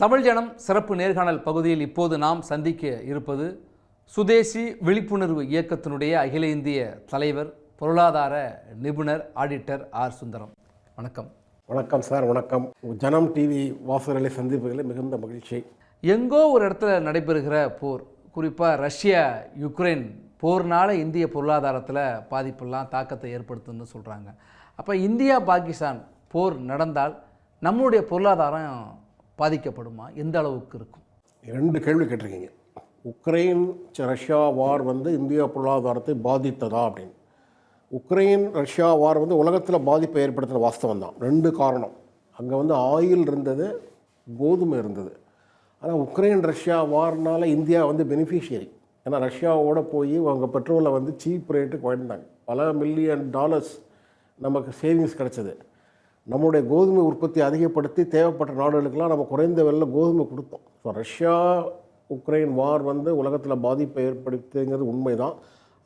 தமிழ் ஜனம் சிறப்பு நேர்காணல் பகுதியில் இப்போது நாம் சந்திக்க இருப்பது சுதேசி விழிப்புணர்வு இயக்கத்தினுடைய அகில இந்திய தலைவர் பொருளாதார நிபுணர் ஆடிட்டர் ஆர். சுந்தரம். வணக்கம். வணக்கம் சார் வணக்கம். ஜனம் டிவி வாசகர்களை சந்திப்பதில் மிகுந்த மகிழ்ச்சி. எங்கோ ஒரு இடத்துல நடைபெறுகிற போர் குறிப்பாக ரஷ்யா யுக்ரைன் போர்னால இந்திய பொருளாதாரத்தில் பாதிப்பெல்லாம் தாக்கத்தை ஏற்படுத்துன்னு சொல்கிறாங்க அப்போ இந்தியா பாகிஸ்தான் போர் நடந்தால் நம்முடைய பொருளாதாரம் பாதிக்கப்படுமா? எந்த அளவுக்கு இருக்கும்? ரெண்டு கேள்வி கேட்டிருக்கீங்க. உக்ரைன் ரஷ்யா வார் வந்து இந்தியா பொருளாதாரத்தை பாதித்ததா அப்படின்னு. உக்ரைன் ரஷ்யா வார் வந்து உலகத்தில் பாதிப்பை ஏற்படுத்தின வாஸ்தவம் தான். ரெண்டு காரணம். அங்கே வந்து ஆயில் இருந்தது கோதுமை இருந்தது. ஆனால் உக்ரைன் ரஷ்யா வார்னால இந்தியா வந்து பெனிஃபிஷியரி ஏன்னா ரஷ்யாவோட போய் அவங்க பெட்ரோலை வந்து சீப் ரேட்டுக்கு வாங்கிட்டாங்க. பல மில்லியன் டாலர்ஸ் நமக்கு சேவிங்ஸ் கிடச்சிது. நம்முடைய கோதுமை உற்பத்தி அதிகப்படுத்தி தேவைப்பட்ட நாடுகளுக்கெல்லாம் நம்ம குறைந்த விலையில கோதுமை கொடுத்தோம். ஸோ ரஷ்யா உக்ரைன் வார் வந்து உலகத்தில் பாதிப்பை ஏற்படுத்துங்கிறது உண்மைதான்.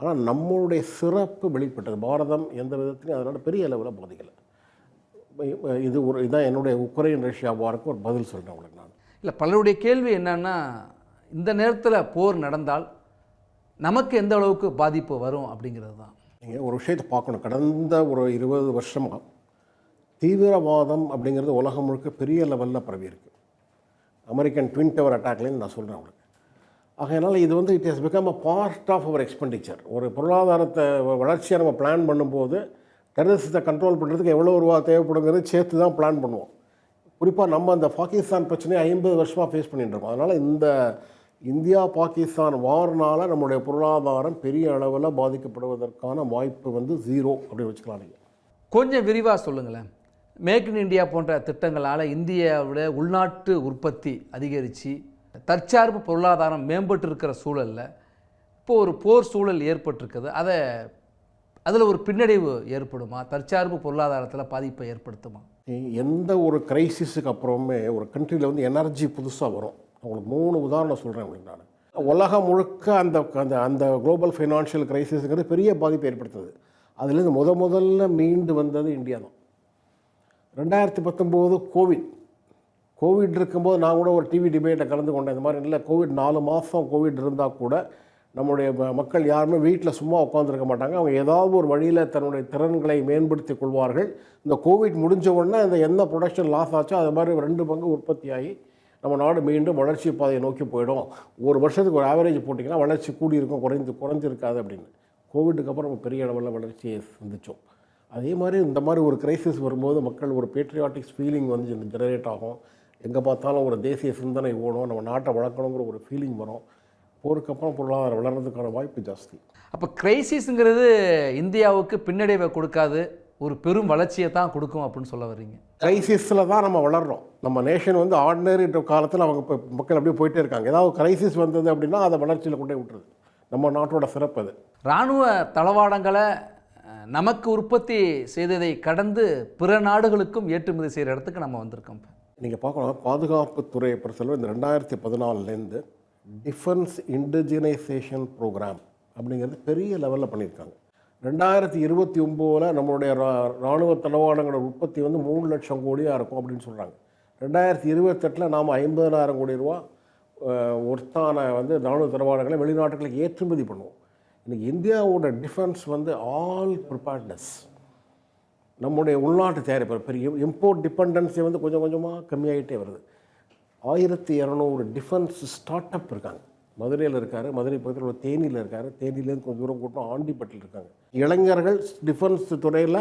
ஆனால் நம்மளுடைய சிறப்பு வெளிப்பட்டது. பாரதம் எந்த விதத்திலையும் அதனால் பெரிய அளவில் பாதிக்கலை. இது ஒரு இதான் என்னுடைய உக்ரைன் ரஷ்யா வாருக்கு ஒரு பதில் சொல்கிறேன் உங்களுக்கு நான். இல்லை பலருடைய கேள்வி என்னன்னா இந்த நேரத்தில் போர் நடந்தால் நமக்கு எந்த அளவுக்கு பாதிப்பு வரும் அப்படிங்கிறது தான். நீங்கள் ஒரு விஷயத்தை பார்க்கணும். கடந்த ஒரு இருபது வருஷமாக தீவிரவாதம் அப்படிங்கிறது உலகம் முழுக்க பெரிய லெவலில் பரவி இருக்கு. அமெரிக்கன் ட்வின் டவர் அட்டாக்லேருந்து நான் சொல்கிறேன் உங்களுக்கு. ஆகையினால இது வந்து it has become a part of our expenditure ஒரு பொருளாதாரத்தை வ- வளர்ச்சியை நம்ம பிளான் பண்ணும்போது டெரரிசத்தை கண்ட்ரோல் பண்ணுறதுக்கு எவ்வளோ ரூபா தேவைப்படுங்கிறது சேர்த்து தான் பிளான் பண்ணுவோம். குறிப்பாக நம்ம அந்த பாகிஸ்தான் பிரச்சனையை ஐம்பது வருஷமாக ஃபேஸ் பண்ணிட்டு இருக்கோம். அதனால் இந்த இந்தியா பாகிஸ்தான் வார்னால் நம்முடைய பொருளாதாரம் பெரிய அளவில் பாதிக்கப்படுவதற்கான வாய்ப்பு வந்து ஜீரோ அப்படின்னு வச்சுக்கலாம் நீங்கள் கொஞ்சம் விரிவாக சொல்லுங்களேன். மேக் இன் இந்தியா போன்ற திட்டங்களால் இந்தியாவோட உள்நாட்டு உற்பத்தி அதிகரித்து தற்சார்பு பொருளாதாரம் மேம்பட்டு இருக்கிற சூழலில் இப்போ ஒரு போர் சூழல் ஏற்பட்டிருக்குது. அதை அதில் ஒரு பின்னடைவு ஏற்படுமா? தற்சார்பு பொருளாதாரத்தில் பாதிப்பை ஏற்படுத்துமா? எந்த ஒரு கிரைசிஸுக்கு அப்புறமே ஒரு கண்ட்ரியில் வந்து எனர்ஜி புதுசாக வரும். உங்களுக்கு மூணு உதாரணம் சொல்கிறேன் உங்களுக்கு நான். உலகம் முழுக்க அந்த அந்த அந்த குளோபல் ஃபைனான்ஷியல் கிரைசிஸுங்கிறது பெரிய பாதிப்பை ஏற்படுத்துது. அதுலேருந்து முத முதல்ல மீண்டு வந்தது இந்தியா தான் ரெண்டாயிரத்தி பத்தொம்போது கோவிட் கோவிட் இருக்கும்போது நான் கூட ஒரு டிவி டிபேட்டை கலந்து கொண்டேன். இந்த மாதிரி இல்லை கோவிட் நாலு மாதம் கோவிட் இருந்தால் கூட நம்முடைய ம- மக்கள் யாருமே வீட்டில் சும்மா உட்காந்துருக்க மாட்டாங்க. அவங்க ஏதாவது ஒரு வழியில் தன்னுடைய திறன்களை மேம்படுத்தி கொள்வார்கள். இந்த கோவிட் முடிஞ்ச உடனே இந்த என்ன ப்ரொடக்ஷன் லாஸ் ஆச்சோ அது மாதிரி ரெண்டு பங்கு உற்பத்தியாகி நம்ம நாடு மீண்டும் வளர்ச்சி பாதையை நோக்கி போயிடும். ஒரு வருஷத்துக்கு ஒரு ஆவரேஜ் போட்டிங்கன்னா வளர்ச்சி கூடி இருக்கும் குறைந்து குறைஞ்சிருக்காது அப்படின்னு. கோவிட்டுக்கு அப்புறம் நம்ம பெரிய அளவில் வளர்ச்சியை சந்தித்தோம் அதே மாதிரி இந்த மாதிரி ஒரு கிரைசிஸ் வரும்போது மக்கள் ஒரு பேட்ரியாட்டிக்ஸ் ஃபீலிங் வந்து ஜெனரேட் ஆகும். எங்கே பார்த்தாலும் ஒரு தேசிய சிந்தனை ஓடும். நம்ம நாட்டை வளர்க்கணுங்கிற ஒரு ஃபீலிங் வரும். போருக்கு அப்புறம் பொருளாதாரம் வளர்கிறதுக்கான வாய்ப்பு ஜாஸ்தி. அப்போ கிரைசிஸுங்கிறது இந்தியாவுக்கு பின்னடைவை கொடுக்காது. ஒரு பெரும் வளர்ச்சியை தான் கொடுக்கும் அப்படின்னு சொல்ல வர்றீங்க. கிரைசிஸில் தான் நம்ம வளர்றோம். நம்ம நேஷன் வந்து ஆர்டினரி காலத்தில் அவங்க இப்போ மக்கள் அப்படியே போயிட்டே இருக்காங்க. ஏதாவது கிரைசிஸ் வந்தது அப்படின்னா அதை வளர்ச்சியில் கொண்டு விட்டுருது. நம்ம நாட்டோட சிறப்பு அது. இராணுவ தளவாடங்களை நமக்கு உற்பத்தி செய்ததை கடந்து பிற நாடுகளுக்கும் ஏற்றுமதி செய்கிற இடத்துக்கு நம்ம வந்திருக்கோம் இப்ப. நீங்கள் பார்க்கணும் பாதுகாப்புத்துறையை பொறுத்தளவு இந்த ரெண்டாயிரத்தி பதினாலுலேருந்து டிஃபென்ஸ் இண்டிஜினைசேஷன் ப்ரோக்ராம் அப்படிங்கிறது பெரிய லெவலில் பண்ணியிருக்காங்க. ரெண்டாயிரத்தி இருபத்தி ஒம்போதில் நம்மளுடைய ரா- ராணுவ தளவாடங்களோட உற்பத்தி வந்து மூணு லட்சம் கோடியாக இருக்கும் அப்படின்னு சொல்கிறாங்க ரெண்டாயிரத்தி இருபத்தெட்டில் நாம் ஐம்பதனாயிரம் கோடி ரூபா அஹ், ஒர்த்தான வந்து ராணுவ தளவாடங்களை வெளிநாட்டுகளுக்கு ஏற்றுமதி பண்ணுவோம். இன்றைக்கி இந்தியாவோட டிஃபென்ஸ் வந்து ஆல் ப்ரிப்பேர்ட்னஸ் நம்முடைய உள்நாட்டு தயாரிப்பு பெரிய இம்போர்ட் டிபெண்டன்சி வந்து கொஞ்சம் கொஞ்சமாக கம்மியாகிட்டே வருது. ஆயிரத்தி இரநூறு டிஃபென்ஸ் ஸ்டார்ட் அப் இருக்காங்க. மதுரையில் இருக்கார் மதுரை பக்கத்தில் உள்ள தேனியில் இருக்கார். தேனியிலேருந்து கொஞ்சம் தூரம் கூட்டம் ஆண்டிப்பட்டில் இருக்காங்க. இளைஞர்கள் டிஃபென்ஸ் துறையில்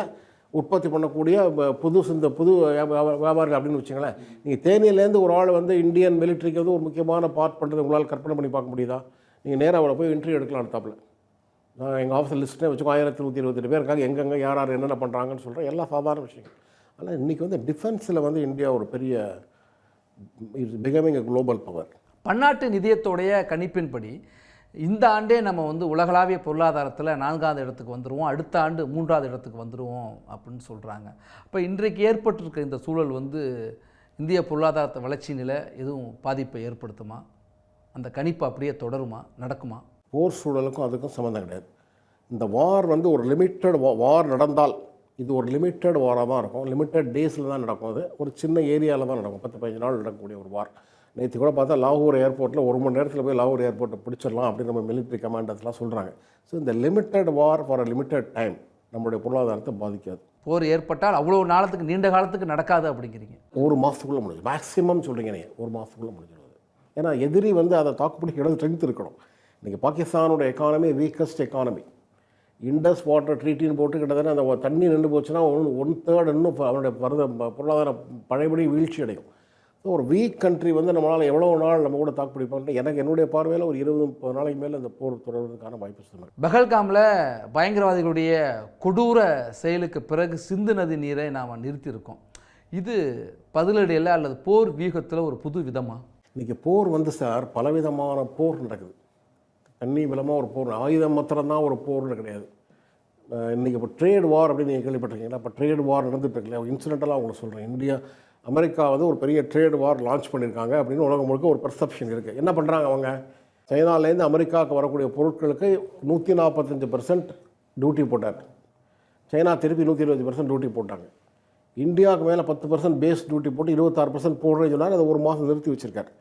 உற்பத்தி பண்ணக்கூடிய புது இந்த புது வியாபா- வியாபாரிகள் அப்படின்னு வச்சுங்களேன் நீங்கள் தேனியிலேருந்து ஒரு ஆள் வந்து இந்தியன் மிலிட்ரிக்கு வந்து ஒரு முக்கியமான பார்ட் பண்ணுறது உங்களால் கற்பனை பண்ணி பார்க்க முடியுதா? நீங்கள் நேராக அவளை போய் இன்டர்வியூ எடுக்கலாம் அடுத்தாப்புல நான் எங்கள் ஆஃபீஸில் லிஸ்ட்டே வச்சுக்கோ ஆயிரத்தி நூற்றி இருபத்தெட்டு பேர் இருக்காங்க. எங்கெங்கே யார் யார் என்னென்ன பண்ணுறாங்கன்னு சொல்கிறேன் எல்லா சாதாரண விஷயங்கள். ஆனால் இன்றைக்கி வந்து டிஃபென்ஸில் வந்து இந்தியா ஒரு பெரிய it's becoming a global power பன்னாட்டு நிதியத்துடைய கணிப்பின்படி இந்த ஆண்டே நம்ம வந்து உலகளாவிய பொருளாதாரத்தில் நான்காவது இடத்துக்கு வந்துடுவோம் அடுத்த ஆண்டு மூன்றாவது இடத்துக்கு வந்துடுவோம் அப்படின்னு சொல்கிறாங்க அப்போ இன்றைக்கு ஏற்பட்டிருக்க இந்த சூழல் வந்து இந்திய பொருளாதாரத்தை வளர்ச்சி நிலை எதுவும் பாதிப்பை ஏற்படுத்துமா? அந்த கணிப்பு அப்படியே தொடருமா? நடக்குமா? போர் சூழலுக்கும் அதுக்கும் சம்மந்தம் கிடையாது. இந்த வார் வந்து ஒரு லிமிட்டட் வார் நடந்தால் இது ஒரு லிமிட்டட் வாராக தான் இருக்கும். லிமிட்டட் டேஸில் தான் நடக்கும் அது. ஒரு சின்ன ஏரியாவில் தான் நடக்கும். பத்து பதினஞ்சு நாள் நடக்கக்கூடிய ஒரு வார். நேற்று கூட பார்த்தா லாகூர் ஏர்போர்ட்டில் ஒரு மணி நேரத்தில் போய் லாகூர் ஏர்போர்ட்டை பிடிச்சிடலாம் அப்படின்னு நம்ம மிலிட்ரி கமாண்டர்ஸ்லாம் சொல்கிறாங்க ஸோ இந்த limited war for a limited time நம்மளுடைய பொருளாதாரத்தை பாதிக்காது. போர் ஏற்பட்டால் அவ்வளோ நாளத்துக்கு நீண்ட காலத்துக்கு நடக்காது அப்படிங்கிறீங்க. ஒரு மாதத்துக்குள்ளே முடிஞ்சு மேக்ஸிமம் சொல்கிறீங்க நீங்கள் ஒரு மாதத்துக்குள்ளே முடிஞ்சிடும் அது. ஏன்னா எதிரி வந்து அதை தாக்குப்பிடிக்க ஸ்ட்ரென்த் இருக்கணும் இன்றைக்கி பாகிஸ்தானோட economy weakest economy Indus water ட்ரீட்டின்னு போட்டு கிட்டத்தட்ட அந்த தண்ணி நின்று போச்சுன்னா ஒன் ஒன் தேர்ட் இன்னும் அவனுடைய பருத பொருளாதார பழையபடி வீழ்ச்சி அடையும். ஸோ ஒரு வீக் கண்ட்ரி வந்து நம்மளால் எவ்வளோ நாள் நம்ம கூட தாக்குப்பிடிப்பாங்க எனக்கு என்னுடைய பார்வையில் ஒரு இருபது முப்பது நாளைக்கு மேலே இந்த போர் தொடர்வதற்கான வாய்ப்பு சொன்னாங்க பகல்காமில் பயங்கரவாதிகளுடைய கொடூர செயலுக்கு பிறகு சிந்து நதி நீரை நாம் நிறுத்தியிருக்கோம். இது பதிலடியில் அல்லது போர் வியூகத்தில் ஒரு புது விதமா இன்றைக்கி போர் வந்து சார் பலவிதமான போர் நடக்குது. தண்ணி பலமாக ஒரு போர் ஆயுதம் மாத்திரம்தான் ஒரு போர்னு கிடையாது. இன்றைக்கி இன்னைக்கு இப்போ ட்ரேட் வார் அப்படின்னு நீங்கள் கேள்விப்பட்டிருக்கீங்களா? இப்போ ட்ரேட் வார் நடந்துட்டு இருக்குல்ல இன்சிடென்டெல்லாம் உங்களுக்கு சொல்கிறேன் இந்தியா அமெரிக்கா வந்து ஒரு பெரிய ட்ரேட் வார் லான்ச் பண்ணியிருக்காங்க அப்படின்னு உலகம் முழுக்க ஒரு பெர்செப்ஷன் இருக்குது என்ன பண்ணுறாங்க அவங்க? சைனாலேருந்து அமெரிக்காவுக்கு வரக்கூடிய பொருட்களுக்கு நூற்றி நாற்பத்தஞ்சு பர்சன்ட் டியூட்டி போட்டார் சைனா திருப்பி நூற்றி இருபது பர்சன்ட் டியூட்டி போட்டாங்க. இந்தியாவுக்கு மேலே பத்து பர்சன்ட் பேஸ் டியூட்டி போட்டு இருபத்தாறு பர்சன்ட் போடுறேன்னு சொன்னார் அதை ஒரு மாதம் நிறுத்தி வச்சுருக்காரு.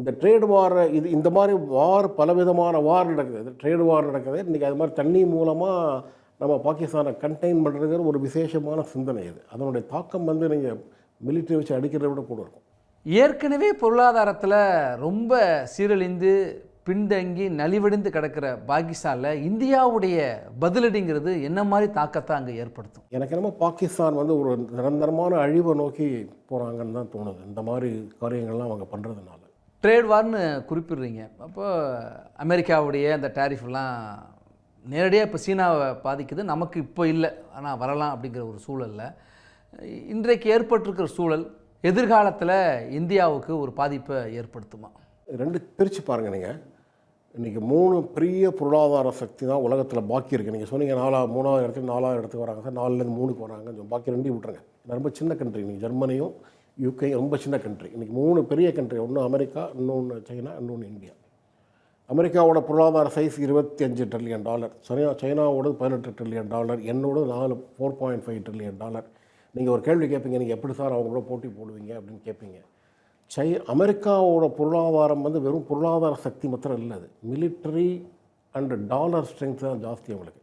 இந்த ட்ரேட் வார் இது இந்த மாதிரி வார் பலவிதமான வார் நடக்குது. ட்ரேட் வார் நடக்குது. இன்றைக்கி அது மாதிரி தண்ணி மூலமாக நம்ம பாகிஸ்தானை கண்டெயின் பண்ணுறதுங்கிற ஒரு விசேஷமான சிந்தனை இது. அதனுடைய தாக்கம் வந்து நீங்கள் மிலிட்டரி வச்சு அடிக்கிறத விட கூட இருக்கும். ஏற்கனவே பொருளாதாரத்தில் ரொம்ப சீரழிந்து பின்தங்கி நலிவடைந்து கிடக்கிற பாகிஸ்தானில் இந்தியாவுடைய பதிலடிங்கிறது என்ன மாதிரி தாக்கத்தை அங்கே ஏற்படுத்தும்? எனக்கு என்னமோ பாகிஸ்தான் வந்து ஒரு நிரந்தரமான அழிவை நோக்கி போகிறாங்கன்னு தான் தோணுது. இந்த மாதிரி காரியங்கள்லாம் அவங்க பண்ணுறதுனால ட்ரேட் வார்னு குறிப்பிடுறீங்க. அப்போ அமெரிக்காவுடைய அந்த டேரிஃப்லாம் நேரடியாக இப்போ சீனாவை பாதிக்குது. நமக்கு இப்போ இல்லை. ஆனால் வரலாம் அப்படிங்கிற ஒரு சூழலில். இன்றைக்கு ஏற்பட்டிருக்கிற சூழல் எதிர்காலத்தில் இந்தியாவுக்கு ஒரு பாதிப்பை ஏற்படுத்துமா? ரெண்டு பிரித்து பாருங்கள் நீங்கள் இன்றைக்கி மூணு பெரிய பொருளாதார சக்தி தான் உலகத்தில் பாக்கி இருக்குது நீங்கள் சொன்னீங்க நாலா மூணாவது இடத்துக்கு நாலாவது இடத்துக்கு வராங்க. சார் நாலுலேருந்து மூணுக்கு வராங்க கொஞ்சம் பாக்கி ரெண்டையும் விட்டுருங்க. ரொம்ப சின்ன கண்ட்ரி நீங்கள் ஜெர்மனியும் யூகே ரொம்ப சின்ன கண்ட்ரி இன்றைக்கி மூணு பெரிய கண்ட்ரி ஒன்று அமெரிக்கா இன்னொன்று சைனா இன்னொன்று இந்தியா. அமெரிக்காவோட பொருளாதார சைஸ் இருபத்தி அஞ்சு ட்ரில்லியன் டாலர் சைனா சைனாவோட பதினெட்டு ட்ரில்லியன் டாலர் என்னோட நாலு four point five trillion dollar நீங்கள் ஒரு கேள்வி கேட்பீங்க நீங்கள் எப்படி சார் அவங்களோட போட்டி போடுவீங்க? அப்படின்னு கேட்பீங்க சை அமெரிக்காவோட பொருளாதாரம் வந்து வெறும் பொருளாதார சக்தி மாத்திரம் இல்லை அது. மிலிட்ரி அண்ட் டாலர் ஸ்ட்ரென்த் தான் ஜாஸ்தி அவங்களுக்கு.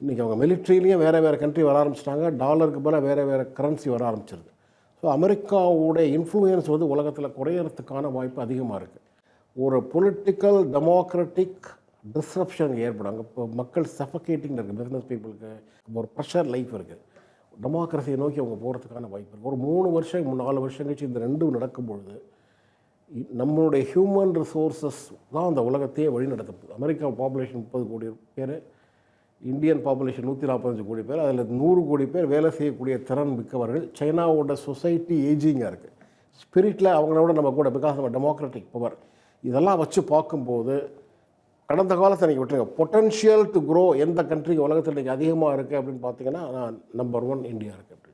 இன்றைக்கி அவங்க மிலிட்ரிலேயும் வேறு வேறு கண்ட்ரி வர ஆரம்பிச்சிட்டாங்க. டாலருக்கு பதிலாக வேறு வேறு கரன்சி வர ஆரம்பிச்சிருது. ஸோ அமெரிக்காவோட இன்ஃப்ளூயன்ஸ் வந்து உலகத்தில் குறையறதுக்கான வாய்ப்பு அதிகமாக இருக்குது ஒரு பொலிட்டிக்கல் டெமோக்ராட்டிக் டிஸ்ரப்ஷன் ஏற்படும். அங்கே இப்போ மக்கள் சஃபகேட்டிங் இருக்குது பிஸ்னஸ் பீப்புளுக்கு ஒரு ப்ரெஷர் லைஃப் இருக்குது டெமோக்ரஸியை நோக்கி அவங்க போகிறதுக்கான வாய்ப்பு இருக்குது ஒரு மூணு வருஷம் நாலு வருஷம் கழிச்சு இந்த ரெண்டும் நடக்கும் பொழுது நம்மளுடைய ஹியூமன் ரிசோர்ஸஸ் தான் அந்த உலகத்தையே வழி நடத்துது அமெரிக்கா பாப்புலேஷன் முப்பது கோடி பேர் இந்தியன் பாப்புலேஷன் நூற்றி நாற்பத்தஞ்சு கோடி பேர் அதில் நூறு கோடி பேர் வேலை செய்யக்கூடிய திறன் மிக்கவர்கள். சைனாவோட சொசைட்டி ஏஜிங்காக இருக்குது ஸ்பிரிட்டில் அவங்களோட நம்ம கூட பிகாஸ் நம்ம டெமோக்ராட்டிக் பவர் இதெல்லாம் வச்சு பார்க்கும்போது கடந்த காலத்தை நீங்கள் விட்டுருங்க. பொட்டன்ஷியல் டு க்ரோ எந்த கண்ட்ரிக்கு உலகத்தில் இன்றைக்கி அதிகமாக இருக்குது அப்படின்னு பார்த்தீங்கன்னா நம்பர் ஒன் இந்தியா இருக்குது அப்படி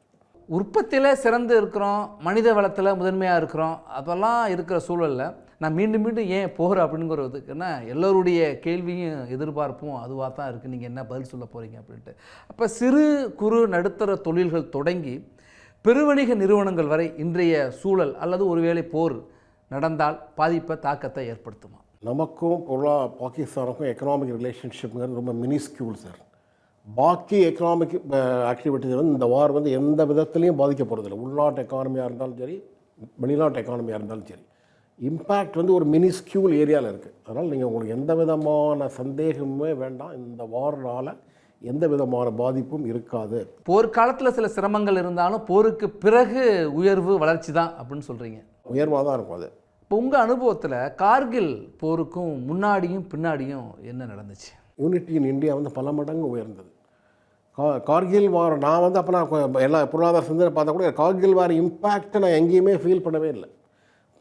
உற்பத்தியில் சிறந்து இருக்கிறோம் மனித வளத்தில் முதன்மையாக இருக்கிறோம் அதெல்லாம் இருக்கிற சூழலில் நான் மீண்டும் மீண்டும் ஏன் போகிறேன் அப்படிங்கிறதுக்குன்னா எல்லோருடைய கேள்வியும் எதிர்பார்ப்பும் அதுவாக தான் இருக்குது நீங்கள் என்ன பதில் சொல்ல போகிறீங்க அப்படின்ட்டு. அப்போ சிறு குறு நடுத்தர தொழில்கள் தொடங்கி பெருவணிக நிறுவனங்கள் வரை இன்றைய சூழல் அல்லது ஒருவேளை போர் நடந்தால் பாதிப்பை தாக்கத்தை ஏற்படுத்துமா? நமக்கும் பொருளா பாகிஸ்தானுக்கும் எக்கனாமிக் ரிலேஷன்ஷிப்புங்கிறது ரொம்ப மினிஸ்கியூல் சார் பாக்கி எக்கனாமிக் ஆக்டிவிட்டிஸ் வந்து இந்த வார் வந்து எந்த விதத்துலையும் பாதிக்க போகிறதில்ல உள்நாட்டு எக்கானமியாக இருந்தாலும் சரி வெளிநாட்டு எக்கானமியாக இருந்தாலும் சரி. இம்பேக்ட் வந்து ஒரு மினிஸ்கியூல் ஏரியாவில் இருக்குது அதனால் நீங்கள் உங்களுக்கு எந்த விதமான சந்தேகமே வேண்டாம். இந்த வாரனால் எந்த விதமான பாதிப்பும் இருக்காது. போர்க்காலத்தில் சில சிரமங்கள் இருந்தாலும் போருக்கு பிறகு உயர்வு வளர்ச்சி தான் அப்படின்னு சொல்கிறீங்க உயர்வாக தான் இருக்கும் அது. இப்போ உங்கள் அனுபவத்தில் கார்கில் போருக்கும் முன்னாடியும் பின்னாடியும் என்ன நடந்துச்சு? யூனிட்டி இன் இந்தியா வந்து பல மடங்கு உயர்ந்தது. கா கார்கில் வார் நான் வந்து அப்போ நான் எல்லா பொருளாதார சிந்தனை பார்த்தா கூட கார்கில் வார் இம்பேக்ட்டை நான் எங்கேயுமே ஃபீல் பண்ணவே இல்லை.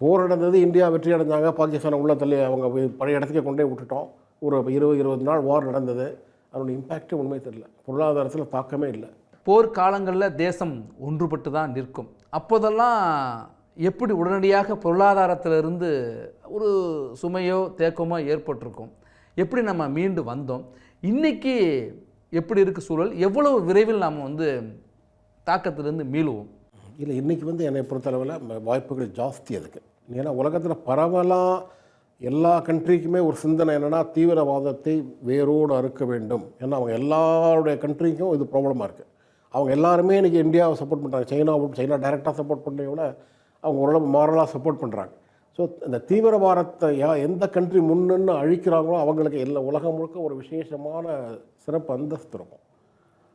போர் நடந்தது இந்தியா வெற்றி அடைஞ்சாங்க பாகிஸ்தானை உள்ள தள்ளி அவங்க பழைய இடத்துக்கே கொண்டே விட்டுட்டோம். ஒரு இருபது இருபது நாள் வார் நடந்தது. அதனுடைய இம்பேக்ட்டே உண்மை தெரியல. பொருளாதாரத்தில் தாக்கமே இல்லை. போர்க்காலங்களில் தேசம் ஒன்றுபட்டு தான் நிற்கும். அப்போதெல்லாம் எப்படி உடனடியாக பொருளாதாரத்திலிருந்து ஒரு சுமையோ தேக்கமோ ஏற்பட்டிருக்கும்? எப்படி நம்ம மீண்டு வந்தோம்? இன்னைக்கு எப்படி இருக்கு சூழல்? எவ்வளவு விரைவில் நாம் வந்து தாக்கத்திலிருந்து மீளுவோம்? இல்லை இன்றைக்கி வந்து என்னை பொறுத்தளவில் வாய்ப்புகள் ஜாஸ்தி அதுக்கு. ஏன்னா உலகத்தில் பரவலாக எல்லா கண்ட்ரிக்குமே ஒரு சிந்தனை என்னென்னா தீவிரவாதத்தை வேரோடு அறுக்க வேண்டும். ஏன்னா அவங்க எல்லாருடைய கண்ட்ரிக்கும் இது ப்ராப்ளமாக இருக்குது அவங்க எல்லாருமே இன்றைக்கி இந்தியாவை சப்போர்ட் பண்ணுறாங்க சைனாவும் சைனா டைரெக்டாக சப்போர்ட் பண்ணுறதை விட அவங்க ஓரளவு மாரலாக சப்போர்ட் பண்ணுறாங்க ஸோ இந்த தீவிரவாதத்தை யா எந்த கண்ட்ரி முன்னு அழிக்கிறாங்களோ அவங்களுக்கு எல்லா உலகம் முழுக்க ஒரு விசேஷமான சிறப்பு அந்தஸ்து இருக்கும்.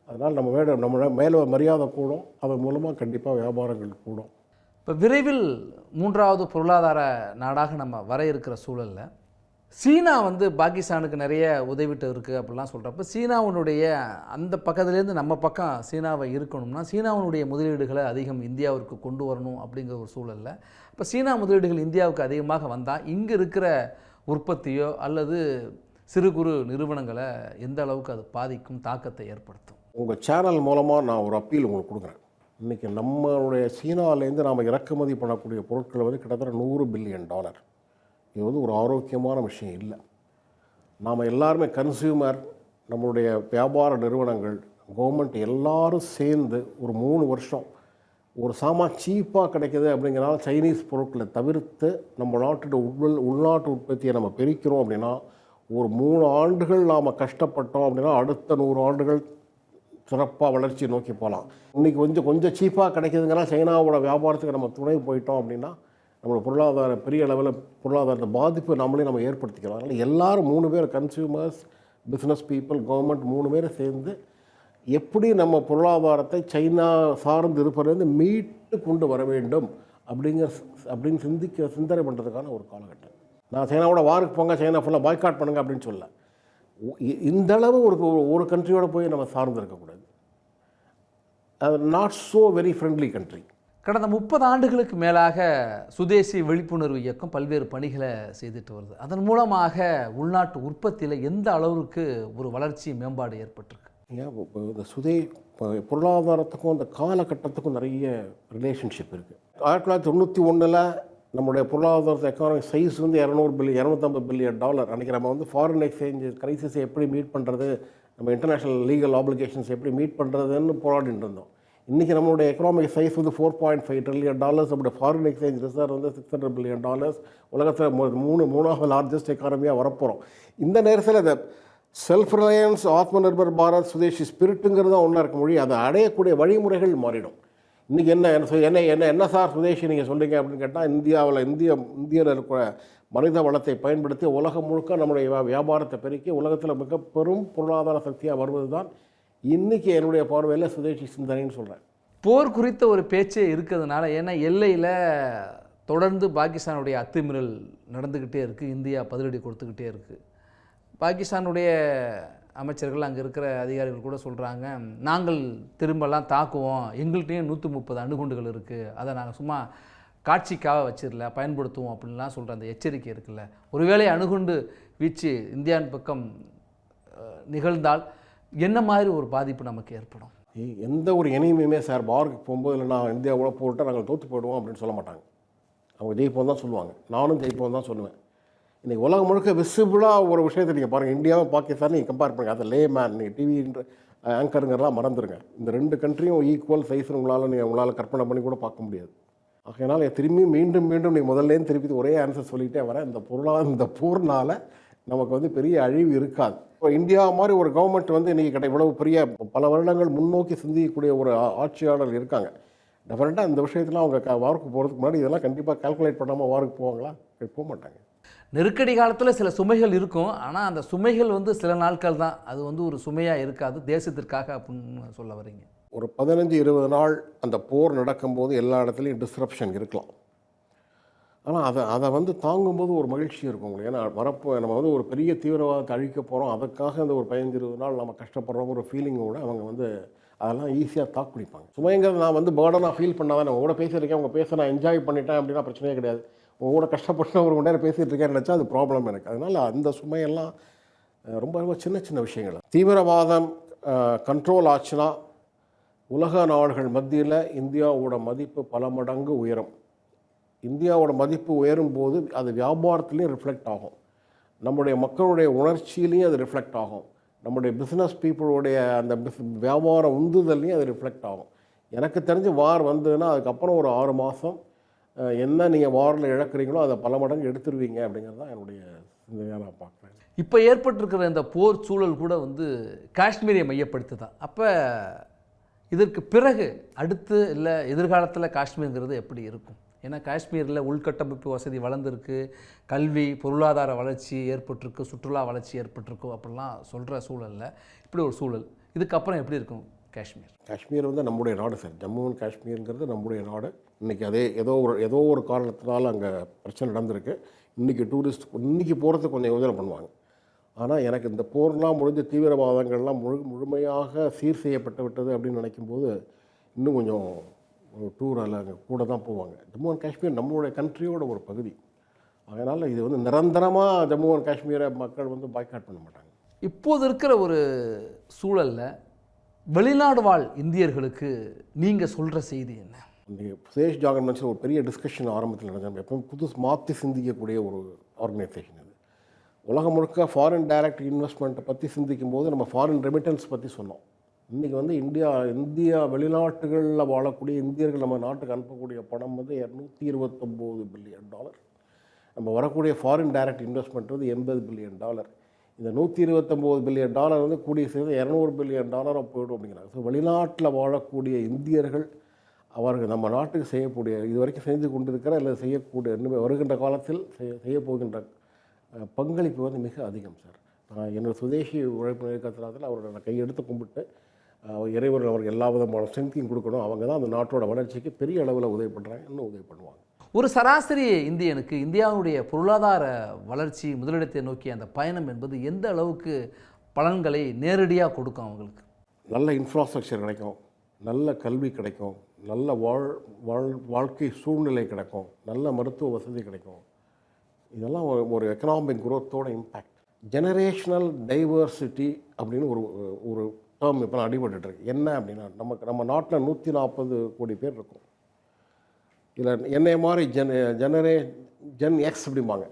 அதனால் நம்ம மேலே நம்ம மேலே மரியாதை கூடும். அதன் மூலமாக கண்டிப்பாக வியாபாரங்கள் கூடும். இப்போ விரைவில் மூன்றாவது பொருளாதார நாடாக நம்ம வர இருக்கிற சூழலில் சீனா வந்து பாகிஸ்தானுக்கு நிறைய உதவிட்டு இருக்குது அப்படிலாம் சொல்கிறப்ப சீனாவினுடைய அந்த பக்கத்துலேருந்து நம்ம பக்கம் சீனாவை இருக்கணும்னா சீனாவினுடைய முதலீடுகளை அதிகம் இந்தியாவிற்கு கொண்டு வரணும் அப்படிங்கிற ஒரு சூழலில். இப்போ சீனா முதலீடுகள் இந்தியாவுக்கு அதிகமாக வந்தால் இங்கே இருக்கிற உற்பத்தியோ அல்லது சிறு குறு நிறுவனங்களை எந்த அளவுக்கு அது பாதிக்கும் தாக்கத்தை ஏற்படுத்தும்? உங்கள் சேனல் மூலமாக நான் ஒரு அப்பீல் உங்களுக்கு கொடுக்குறேன். இன்றைக்கி நம்மளுடைய சீனாவிலேருந்து நாம் இறக்குமதி பண்ணக்கூடிய பொருட்கள் வந்து கிட்டத்தட்ட நூறு பில்லியன் டாலர். இது வந்து ஒரு ஆரோக்கியமான விஷயம் இல்லை. நாம் எல்லாருமே கன்சியூமர் நம்மளுடைய வியாபார நிறுவனங்கள் கவர்மெண்ட் எல்லாரும் சேர்ந்து ஒரு மூணு வருஷம் ஒரு சாமான் சீப்பாக கிடைக்கிது அப்படிங்கிறனால சைனீஸ் பொருட்களை தவிர்த்து நம்ம நாட்டோட உள் உள்நாட்டு உற்பத்தியை நம்ம பெருக்கிறோம் அப்படின்னா ஒரு மூணு ஆண்டுகள் நாம் கஷ்டப்பட்டோம் அப்படின்னா அடுத்த நூறு ஆண்டுகள் சிறப்பாக வளர்ச்சி நோக்கி போகலாம். இன்றைக்கி கொஞ்சம் கொஞ்சம் சீப்பாக கிடைக்குதுங்கன்னா சைனாவோட வியாபாரத்துக்கு நம்ம துணை போயிட்டோம் அப்படின்னா நம்மளோட பொருளாதார பெரிய லெவலில் பொருளாதாரத்தை பாதிப்பு நம்மளே நம்ம ஏற்படுத்திக்கலாம். அதனால் எல்லாரும் மூணு பேர் கன்சியூமர்ஸ் பிஸ்னஸ் பீப்புள் கவர்மெண்ட் மூணு பேரை சேர்ந்து எப்படி நம்ம பொருளாதாரத்தை சைனா சார்ந்து இருப்பதிலிருந்து மீட்டு கொண்டு வர வேண்டும் அப்படிங்கிற அப்படின்னு சிந்திக்க சிந்தனை பண்ணுறதுக்கான ஒரு காலகட்டம். நான் சைனாவோட வாருக்கு போங்க சைனா ஃபுல்லாக பாய்காட் பண்ணுங்க அப்படின்னு சொல்ல இந்த அளவு ஒரு ஒரு கண்ட்ரியோட போய் நம்ம சார்ந்து இருக்கக்கூடாது. Not so very friendly country கடந்த முப்பது ஆண்டுகளுக்கு மேலாக சுதேசி விழிப்புணர்வு இயக்கம் பல்வேறு பணிகளை செய்துட்டு வருது. அதன் மூலமாக உள்நாட்டு உற்பத்தியில் எந்த அளவுக்கு ஒரு வளர்ச்சி மேம்பாடு ஏற்பட்டிருக்கு? இந்த சுதே பொருளாதாரத்துக்கும் அந்த காலகட்டத்துக்கும் நிறைய ரிலேஷன்ஷிப் இருக்குது ஆயிரத்தி தொள்ளாயிரத்தி தொண்ணூற்றி ஒன்றில் நம்மளுடைய பொருளாதாரத்தை எக்கானமி சைஸ் வந்து இரநூறு பில்லியன் இரநூத்தம்பது பில்லியன் டாலர் அன்றைக்கி நம்ம வந்து ஃபாரின் எக்ஸ்சேஞ்ச் கிரைசிஸை எப்படி மீட் பண்ணுறது நம்ம இன்டர்நேஷ்னல் லீகல் ஆப்ளிகேஷன்ஸ் எப்படி மீட் பண்ணுறதுன்னு போராடிட்டு இருந்தோம். இன்றைக்கி நம்மளுடைய எக்கனாமிக் சைஸ் வந்து four point five trillion dollars நம்மளுடைய ஃபாரின் எக்ஸ்சேஞ்ச் ரிசர்வ் வந்து சிக்ஸ் ஹண்ட்ரட் பில்லியன் டாலர்ஸ் உலகத்தில் மூணு மூணாவது லார்ஜஸ்ட் எக்கானமியாக வரப்போகிறோம் இந்த நேரத்தில் இந்த செல்ஃப் ரிலையன்ஸ் ஆத்ம நிர்பர் பாரத் சுதேஷி ஸ்பிரிட்டுங்கிறது தான் ஒன்றா இருக்க மொழி அதை அடையக்கூடிய வழிமுறைகள் மாறிடும். இன்றைக்கி என்ன என்ன என்ன என்ன என்ன சார் சுதேஷி நீங்கள் சொல்கிறீங்க அப்படின்னு கேட்டால் இந்தியாவில் இந்திய இந்தியாவில் இருக்கிற மனித வளத்தை பயன்படுத்தி உலகம் முழுக்க நம்முடைய வியாபாரத்தை பெருக்கி உலகத்தில் மிக பெரும் பொருளாதார சக்தியாக வருவது தான் இன்றைக்கி என்னுடைய பார்வையில் சுதேஷி சிந்தனைன்னு சொல்கிறேன் போர் குறித்த ஒரு பேச்சே இருக்கிறதுனால ஏன்னா எல்லையில் தொடர்ந்து பாகிஸ்தானுடைய அத்துமீறல் நடந்துக்கிட்டே இருக்குது இந்தியா பதிலடி கொடுத்துக்கிட்டே இருக்குது பாகிஸ்தானுடைய அமைச்சர்கள் அங்கே இருக்கிற அதிகாரிகள் கூட சொல்கிறாங்க நாங்கள் திரும்பலாம் தாக்குவோம். எங்கள்கிட்டயும் நூற்றி முப்பது அணுகுண்டுகள் இருக்குது அதை நாங்கள் சும்மா காட்சிக்காக வச்சிடல பயன்படுத்துவோம் அப்படின்லாம் சொல்கிற அந்த எச்சரிக்கை இருக்குல்ல. ஒருவேளை அணுகுண்டு வீச்சு இந்தியாவின் பக்கம் நிகழ்ந்தால் என்ன மாதிரி ஒரு பாதிப்பு நமக்கு ஏற்படும்? எந்த ஒரு இணையுமே சார் பார்க்கு போகும்போது இல்லை நான் இந்தியாவோட போட்டு நாங்கள் தோற்று போயிடுவோம் அப்படின்னு சொல்ல மாட்டாங்க. அவங்க ஜெயிப்போம் தான் சொல்லுவாங்க. நானும் ஜெயிப்போம் தான் சொல்லுவேன். இன்றைக்கி உலகம் முழுக்க விசிபிளாக ஒரு விஷயத்தை நீங்கள் பாருங்கள் இந்தியாவும் பாகிஸ்தான் நீங்கள் கம்பேர் பண்ணுங்கள் அது லே மேன் நீங்கள் டிவின்ற ஆங்கருங்கெல்லாம் மறந்துடுங்க இந்த ரெண்டு கண்ட்ரியும் ஈக்குவல் சைஸ் உங்களால் நீங்கள் உங்களால் கற்பனை பண்ணி கூட பார்க்க முடியாது. ஆகையினால் திரும்பி மீண்டும் மீண்டும் நீ முதல்லேருந்து திருப்பி ஒரே ஆன்சர் சொல்லிகிட்டே வரேன் இந்த பொருளாதார இந்த போர்னால் நமக்கு வந்து பெரிய அழிவு இருக்காது. இப்போ இந்தியா மாதிரி ஒரு கவர்மெண்ட் வந்து இன்றைக்கி கிட்ட இவ்வளவு பெரிய பல வருடங்கள் முன்னோக்கி சிந்திக்கக்கூடிய ஒரு ஆட்சியாளர் இருக்காங்க. டெஃபினட்டாக இந்த விஷயத்தில் அவங்க வார்க்கு வாருக்கு போகிறதுக்கு முன்னாடி இதெல்லாம் கண்டிப்பாக கால்குலேட் பண்ணாமல் வாருக்கு போவாங்களா? போக மாட்டாங்க. நெருக்கடி காலத்தில் சில சுமைகள் இருக்கும். ஆனால் அந்த சுமைகள் வந்து சில நாட்கள் தான். அது வந்து ஒரு சுமையாக இருக்காது. தேசத்திற்காக அப்படின்னு சொல்ல வரீங்க. ஒரு பதினஞ்சு இருபது நாள் அந்த போர் நடக்கும்போது எல்லா இடத்துலையும் டிஸ்ரப்ஷன் இருக்கலாம். ஆனால் அதை அதை வந்து தாங்கும்போது ஒரு மகிழ்ச்சி இருக்கும் உங்களுக்கு. ஏன்னா வரப்போ நம்ம வந்து ஒரு பெரிய தீவிரவாதத்தை அழிக்க போகிறோம் அதுக்காக அந்த ஒரு பதினஞ்சு இருபது நாள் நம்ம கஷ்டப்படுறோம் ஒரு ஃபீலிங்கோடு அவங்க வந்து அதெல்லாம் ஈஸியாக தாக்குடிப்பாங்க சுமைங்கிறது நான் வந்து பேர்டனாக ஃபீல் பண்ணாதான். நான் கூட பேசியிருக்கேன். உங்கள் பேச நான் என்ஜாய் பண்ணிட்டேன் அப்படின்னா பிரச்சனையே கிடையாது. கூட கஷ்டப்பட்டு ஒரு மணி நேரம் பேசிகிட்டு இருக்கேன்னு நினச்சா அது ப்ராப்ளம் எனக்கு. அதனால் அந்த சுமையெல்லாம் ரொம்ப ரொம்ப சின்ன சின்ன விஷயங்கள். தீவிரவாதம் கண்ட்ரோல் ஆச்சுன்னா உலக நாடுகள் மத்தியில் இந்தியாவோட மதிப்பு பல மடங்கு உயரும். இந்தியாவோட மதிப்பு உயரும் போது அது வியாபாரத்துலேயும் ரிஃப்ளெக்ட் ஆகும். நம்முடைய மக்களுடைய உணர்ச்சியிலையும் அது ரிஃப்ளெக்ட் ஆகும். நம்முடைய பிஸ்னஸ் பீப்புளுடைய அந்த பிஸ் வியாபார உந்துதல்லையும் அது ரிஃப்ளெக்ட் ஆகும். எனக்கு தெரிஞ்சு வார் வந்ததுன்னா அதுக்கப்புறம் ஒரு ஆறு மாதம் என்ன நீங்கள் வாரில் இழக்கிறீங்களோ அதை பல மடங்கு எடுத்துருவீங்க அப்படிங்கிறது தான் என்னுடைய சிந்தனையாக நான் பார்க்குறேன். இப்போ ஏற்பட்டிருக்கிற இந்த போர் சூழல் கூட வந்து காஷ்மீரை மையப்படுத்தி தான் அப்போ இதற்கு பிறகு அடுத்து இல்லை எதிர்காலத்தில் காஷ்மீருங்கிறது எப்படி இருக்கும்? ஏன்னா காஷ்மீரில் உள்கட்டமைப்பு வசதி வளர்ந்துருக்கு கல்வி பொருளாதார வளர்ச்சி ஏற்பட்டிருக்கு சுற்றுலா வளர்ச்சி ஏற்பட்டிருக்கு அப்படிலாம் சொல்கிற சூழலில் இப்படி ஒரு சூழல். இதுக்கப்புறம் எப்படி இருக்கும் காஷ்மீர்? காஷ்மீர் வந்து நம்முடைய நாடு சார். ஜம்மு அண்ட் காஷ்மீருங்கிறது நம்முடைய நாடு. இன்றைக்கி அதே ஏதோ ஒரு ஏதோ ஒரு காரணத்தினால அங்கே பிரச்சனை நடந்திருக்கு. இன்றைக்கி டூரிஸ்ட் இன்றைக்கி போகிறதுக்கு கொஞ்சம் யோஜனை பண்ணுவாங்க. ஆனால் எனக்கு இந்த போர்லாம் முடிஞ்சு தீவிரவாதங்கள்லாம் முழு முழுமையாக சீர் செய்யப்பட்டு விட்டது அப்படின்னு நினைக்கும்போது இன்னும் கொஞ்சம் டூர் அங்கே கூட தான் போவாங்க. ஜம்மு அண்ட் காஷ்மீர் நம்மளுடைய கண்ட்ரியோட ஒரு பகுதி. அதனால் இது வந்து நிரந்தரமாக ஜம்மு அண்ட் காஷ்மீரை மக்கள் வந்து பாய்காட் பண்ண மாட்டாங்க. இப்போது இருக்கிற ஒரு சூழலில் வெளிநாடு வாழ் இந்தியர்களுக்கு நீங்கள் சொல்கிற செய்தி என்ன? சுரேஷ் ஜாகன் மனுஷன் ஒரு பெரிய டிஸ்கஷன் ஆரம்பத்தில் நடந்தது. எப்பவும் புதுசு மாற்றி சிந்திக்கக்கூடிய ஒரு ஆர்கனைசேஷன் அது. உலகம் முழுக்க ஃபாரின் டைரக்ட் இன்வெஸ்ட்மெண்ட்டை பற்றி சிந்திக்கும் போது நம்ம ஃபாரின் ரெமிட்டன்ஸ் பற்றி சொன்னோம். இன்றைக்கி வந்து இந்தியா இந்தியா வெளிநாட்டுகளில் வாழக்கூடிய இந்தியர்கள் நம்ம நாட்டுக்கு அனுப்பக்கூடிய பணம் வந்து இரநூத்தி இருபத்தொம்போது பில்லியன் டாலர் நம்ம வரக்கூடிய ஃபாரின் டைரக்ட் இன்வெஸ்ட்மெண்ட் வந்து எண்பது பில்லியன் டாலர் இந்த நூற்றி இருபத்தொம்போது பில்லியன் டாலர் வந்து கூடிய சேர்ந்து இரநூறு பில்லியன் டாலராக போயிடும் அப்படிங்கிறாங்க. ஸோ வெளிநாட்டில் வாழக்கூடிய இந்தியர்கள் அவர்கள் நம்ம நாட்டுக்கு செய்யக்கூடிய இது வரைக்கும் செய்து கொண்டிருக்கிற இல்லை செய்யக்கூடிய இன்னும் வருகின்ற காலத்தில் செய்ய செய்ய போகின்ற பங்களிப்பு வந்து மிக அதிகம் சார். நான் என்னோட சுதேசி உழைப்பு இயக்கத்தினால அவரை நான் கையெடுத்து கும்பிட்டு இறைவன் அவருக்கு எல்லா விதமான ஸ்ட்ரென்த்தையும் கொடுக்கணும். அவங்க தான் அந்த நாட்டோட வளர்ச்சிக்கு பெரிய அளவில் உதவி பண்ணுறாங்க இன்னும் உதவி பண்ணுவாங்க. ஒரு சராசரி இந்தியனுக்கு இந்தியாவுடைய பொருளாதார வளர்ச்சி முதலிடத்தை நோக்கிய அந்த பயணம் என்பது எந்த அளவுக்கு பலன்களை நேரடியாக கொடுக்கும் அவங்களுக்கு? நல்ல இன்ஃப்ராஸ்ட்ரக்சர் கிடைக்கும் நல்ல கல்வி கிடைக்கும் நல்ல வாழ் வாழ் வாழ்க்கை சூழ்நிலை கிடைக்கும். நல்ல மருத்துவ வசதி கிடைக்கும். இதெல்லாம் ஒரு ஒரு எக்கனாமிக் குரோத்தோட இம்பேக்ட் ஜெனரேஷனல் டைவர்சிட்டி அப்படின்னு ஒரு ஒரு டேர்ம் இப்போ அடிபட்டுருக்கு என்ன அப்படின்னா நமக்கு நம்ம நாட்டில் நூற்றி நாற்பது கோடி பேர் இருக்கும். இதில் என்னைய மாதிரி ஜென ஜெனரே ஜென் எக்ஸ் அப்படிம்பாங்க.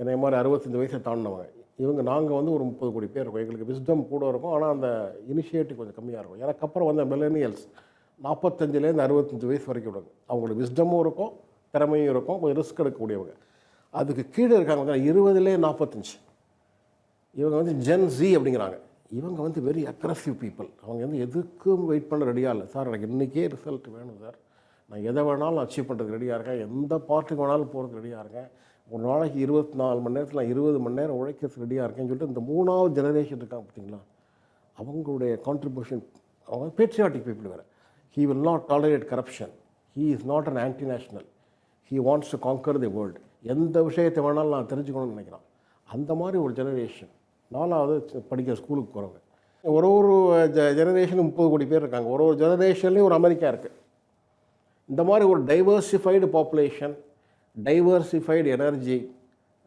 என்னைய மாதிரி அறுபத்தஞ்சு வயசை தாண்டினவங்க. இவங்க நாங்கள் வந்து ஒரு முப்பது கோடி பேர் இருக்கோம். எங்களுக்கு விஸ்டம் கூட இருக்கும். ஆனால் அந்த இனிஷியேட்டிவ் கொஞ்சம் கம்மியாக இருக்கும். எனக்கு அப்புறம் வந்த மில்லனியல்ஸ் நாற்பத்தஞ்சிலேருந்து அறுபத்தஞ்சி வயசு வரைக்கும் விடுங்க அவங்களோட விஸ்டமும் இருக்கும் திறமையும் இருக்கும் கொஞ்சம் ரிஸ்க் எடுக்கக்கூடியவங்க. அதுக்கு கீழே இருக்காங்க இருபதுலே இருபதுலேயே நாற்பத்தஞ்சு. இவங்க வந்து ஜென் ஜி அப்படிங்கிறாங்க. இவங்க வந்து வெரி அக்ரஸிவ் பீப்புள் அவங்க வந்து எதுக்கும் வெயிட் பண்ண ரெடியாக இல்லை. சார் எனக்கு இன்றைக்கே ரிசல்ட் வேணும் சார் நான் எதை வேணாலும் அச்சீவ் பண்ணுறதுக்கு ரெடியாக இருக்கேன். எந்த பார்ட்டுக்கு வேணாலும் போகிறதுக்கு ரெடியாக இருக்கேன். ஒரு நாளைக்கு இருபத்தி நாலு மணி நேரத்தில் நான் இருபது மணி நேரம் உழைக்கிறதுக்கு ரெடியாக இருக்கேன்னு சொல்லிட்டு இந்த மூணாவது ஜெனரேஷன் இருக்காங்க பார்த்தீங்களா அவங்களுடைய கான்ட்ரிபியூஷன் அவங்க பேட்ரியாட்டிக் பீப்புள் வேறு. He will not tolerate corruption he is not an anti national he wants to conquer the world எந்த விஷயத்தை வேணாலும் நான் தெரிஞ்சுக்கணும்னு நினைக்கிறான். அந்த மாதிரி ஒரு ஜெனரேஷன் நாலாவது படிக்கிற ஸ்கூலுக்கு போகிறவங்க ஒரு ஒரு ஜெ ஜெனரேஷன் முப்பது கோடி பேர் இருக்காங்க. ஒரு ஒரு ஜெனரேஷன்லேயும் ஒரு அமெரிக்கா இருக்குது இந்த மாதிரி ஒரு diversified population diversified energy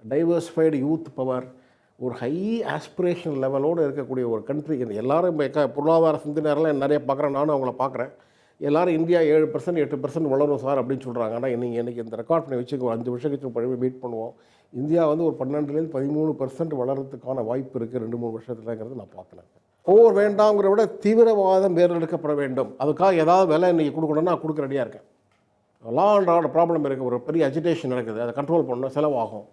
diversified youth power ஒரு ஹை ஆஸ்பிரேஷன் லெவலோடு இருக்கக்கூடிய ஒரு கண்ட்ரி எல்லாரும் இப்போ பொருளாதார சிந்தனையெல்லாம் நிறைய பார்க்குறேன். நானும் அவங்கள பார்க்குறேன். எல்லாரும் இந்தியா ஏழு பர்சன்ட் எட்டு பர்சன்ட் வளரும் சார் அப்படின்னு சொல்கிறாங்க ஆனால் நீங்கள் எனக்கு இந்த ரெக்கார்ட் பண்ணி வச்சுக்க ஒரு அஞ்சு வருஷம் கழிச்சு பழமை மீட் பண்ணுவோம். இந்தியா வந்து ஒரு பன்னெண்டுலேருந்து பதிமூணு பர்சன்ட் வளர்கிறதுக்கான வாய்ப்பு இருக்குது ரெண்டு மூணு வருஷத்துலங்கிறது நான் பார்க்குறேன். போர் வேண்டாங்கிற விட தீவிரவாதம் வேறெடுக்கப்பட வேண்டும். அதுக்காக ஏதாவது விலை இன்றைக்கி கொடுக்கணும்னா நான் கொடுக்க ரெடியாக இருக்கேன். லா அண்ட் ஆர்டர் ப்ராப்ளம் இருக்குது ஒரு பெரிய அஜிடேஷன் நடக்குது. அதை கண்ட்ரோல் பண்ணணும் செலவாகும்.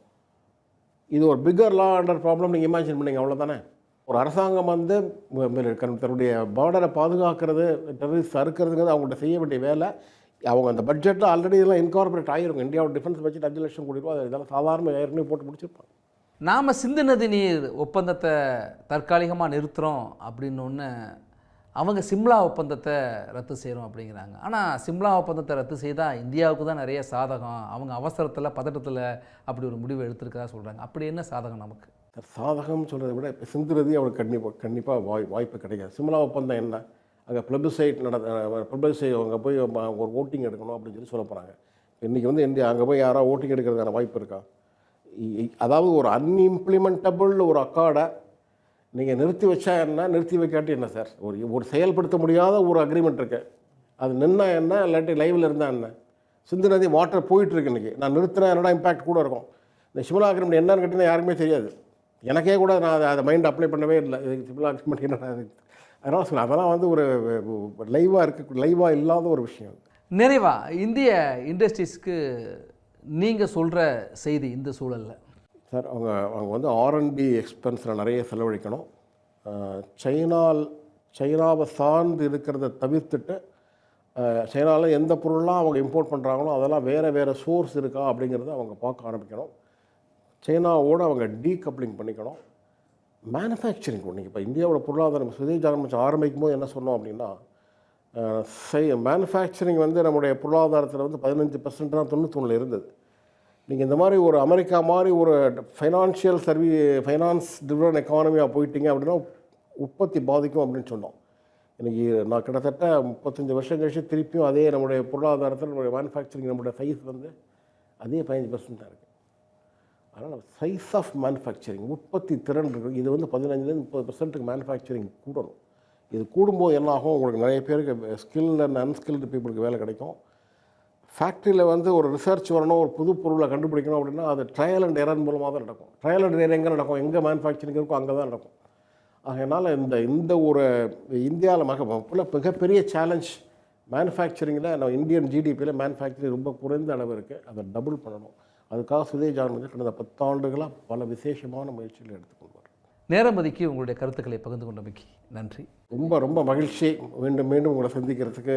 இது ஒரு பிக்கர் லா அண்டர் ப்ராப்ளம் நீங்கள் இமேஜின் பண்ணீங்க அவ்வளோதானே ஒரு அரசாங்கம் வந்து தன்னுடைய பார்டரை பாதுகாக்கிறது டெரரிஸ்ட் அறுக்கிறதுங்கிறது அவங்கள்ட்ட செய்ய வேண்டிய வேலை. அவங்க அந்த பட்ஜெட்டில் ஆல்ரெடி இதெல்லாம் இன்கார்பரேட் ஆகிருக்கும் இந்தியாவோட டிஃபென்ஸ் பட்ஜெட் அஞ்சு லட்சம் கோடி ரூபா இதெல்லாம் சாதாரண ஏற்கனவே போட்டு முடிச்சிருப்பாங்க. நாம் சிந்து நதி நீர் ஒப்பந்தத்தை தற்காலிகமாக நிறுத்துகிறோம் அப்படின்னு ஒன்று அவங்க சிம்லா ஒப்பந்தத்தை ரத்து செய்கிறோம் அப்படிங்கிறாங்க. ஆனால் சிம்லா ஒப்பந்தத்தை ரத்து செய்தால் இந்தியாவுக்கு தான் நிறைய சாதகம் அவங்க அவசரத்தில் பதட்டத்தில் அப்படி ஒரு முடிவு எடுத்திருக்கதா சொல்கிறாங்க அப்படி என்ன சாதகம் நமக்கு? சாதகம்னு சாதகம் சொல்கிறத விட இப்போ சிந்துரதி கண்டிப்பாக கண்டிப்பாக வாய் வாய்ப்பு கிடைக்காது. சிம்லா ஒப்பந்தம் என்ன? அங்கே ப்ளபிசைட் நட ப்ளபிசைட் அங்கே போய் ஒரு ஓட்டிங் எடுக்கணும் அப்படின்னு சொல்லி சொல்ல போகிறாங்க இன்றைக்கி வந்து இந்தியா அங்கே போய் யாராவது ஓட்டிங் எடுக்கிறதுக்கான வாய்ப்பு இருக்கா? இ- அதாவது ஒரு அன்இம்ப்ளிமெண்டபிள் ஒரு அக்காடை நீங்கள் நிறுத்தி வச்சா என்ன? நிறுத்தி வைக்காட்டி என்ன சார்? ஒரு ஒரு செயல்படுத்த முடியாத ஒரு அக்ரிமெண்ட் இருக்கு. அது நின்னா என்ன? இல்லாட்டி லைவில் இருந்தால் என்ன? சிந்து நதி வாட்டர் போயிட்டுருக்கு இன்றைக்கி நான் நிறுத்தினா என்னோட இம்பாக்ட் கூட இருக்கும். இந்த சிம்லா அக்ரிமெண்ட் என்னன்னு கேட்டிங்கன்னா யாருக்குமே தெரியாது. எனக்கே கூட நான் அதை அதை மைண்ட் அப்ளை பண்ணவே இல்லை. இது சிம்லா அக்ரிமெண்ட் என்ன அதனால் சொல்ல அதெல்லாம் வந்து ஒரு லைவாக இருக்க. லைவாக இல்லாத ஒரு விஷயம். நிறைவா இந்திய இண்டஸ்ட்ரீஸ்க்கு நீங்கள் சொல்கிற செய்தி இந்த சூழலில். சார் அவங்க அவங்க வந்து ஆர்என்பி எக்ஸ்பென்ஸில் நிறைய செலவழிக்கணும். சைனால் சைனாவை சார்ந்து இருக்கிறத தவிர்த்துட்டு சைனாவில் எந்த பொருள்லாம் அவங்க இம்போர்ட் பண்ணுறாங்களோ அதெல்லாம் வேறு வேறு சோர்ஸ் இருக்கா அப்படிங்கிறத அவங்க பார்க்க ஆரம்பிக்கணும். சைனாவோடு அவங்க டீகப்ளிங் பண்ணிக்கணும். மேனுஃபேக்சரிங் பண்ணி இப்போ இந்தியாவோட பொருளாதாரம் சுதேஜ் ஆரம்பிச்சு ஆரம்பிக்கும் போது என்ன சொன்னோம் அப்படின்னா மேனுஃபேக்சரிங் வந்து நம்முடைய பொருளாதாரத்தில் வந்து பதினஞ்சு பர்சன்ட் தான் தொண்ணூத்தொன்னில் இருந்தது. நீங்கள் இந்த மாதிரி ஒரு அமெரிக்கா மாதிரி ஒரு ஃபைனான்ஷியல் சர்வீ ஃபைனான்ஸ் டிவன் எக்கானமியாக போயிட்டீங்க அப்படின்னா உற்பத்தி பாதிக்கும் அப்படின்னு சொன்னோம். இன்றைக்கி நான் கிட்டத்தட்ட முப்பத்தஞ்சு வருஷம் கழிச்சு திருப்பியும் அதே நம்முடைய பொருளாதாரத்தில் நம்முடைய மேனுஃபேக்சரிங் நம்முடைய சைஸ் வந்து அதே பதினஞ்சு பர்சன்ட் தான் இருக்குது அதனால் சைஸ் ஆஃப் மேனுஃபேக்சரிங் உற்பத்தி திறன் இருக்குது இது வந்து பதினஞ்சுலேருந்து முப்பது பர்சன்ட்டுக்கு மேனுஃபேக்சரிங் கூடணும். இது கூடும்போது என்ன ஆகும்? உங்களுக்கு நிறைய பேருக்கு ஸ்கில் அண்ட் அன்ஸ்கில்டு பீப்புளுக்கு வேலை கிடைக்கும். ஃபேக்ட்ரியில் வந்து ஒரு ரிசர்ச் வரணும் ஒரு புது பொருளை கண்டுபிடிக்கணும் அப்படின்னா அது ட்ரையல் அண்ட் எரர் மூலமாக தான் நடக்கும். ட்ரையல் அண்ட் எரர் எங்கே நடக்கும்? எங்கே மேனுஃபேக்சரிங் இருக்கோ அங்கே தான் நடக்கும். அதனால் இந்த இந்த ஒரு இந்தியாவில் மக மிகப்பெரிய சேலஞ்ச் மேனுஃபேக்சரிங்கில் நம்ம இந்தியன் ஜிடிபியில் மேனுஃபேக்சரிங் ரொம்ப குறைந்த அளவு இருக்குது அதை டபுள் பண்ணணும். அதுக்காக சுதேஜ் ஆனந்த் கடந்த பத்தாண்டுகளாக பல விசேஷமான முயற்சிகளை எடுத்துக்கொள்வார். நேரம் ஒதுக்கி உங்களுடைய கருத்துக்களை பகிர்ந்து கொண்டமைக்கு நன்றி. ரொம்ப ரொம்ப மகிழ்ச்சி. மீண்டும் மீண்டும் உங்களை சந்திக்கிறதுக்கு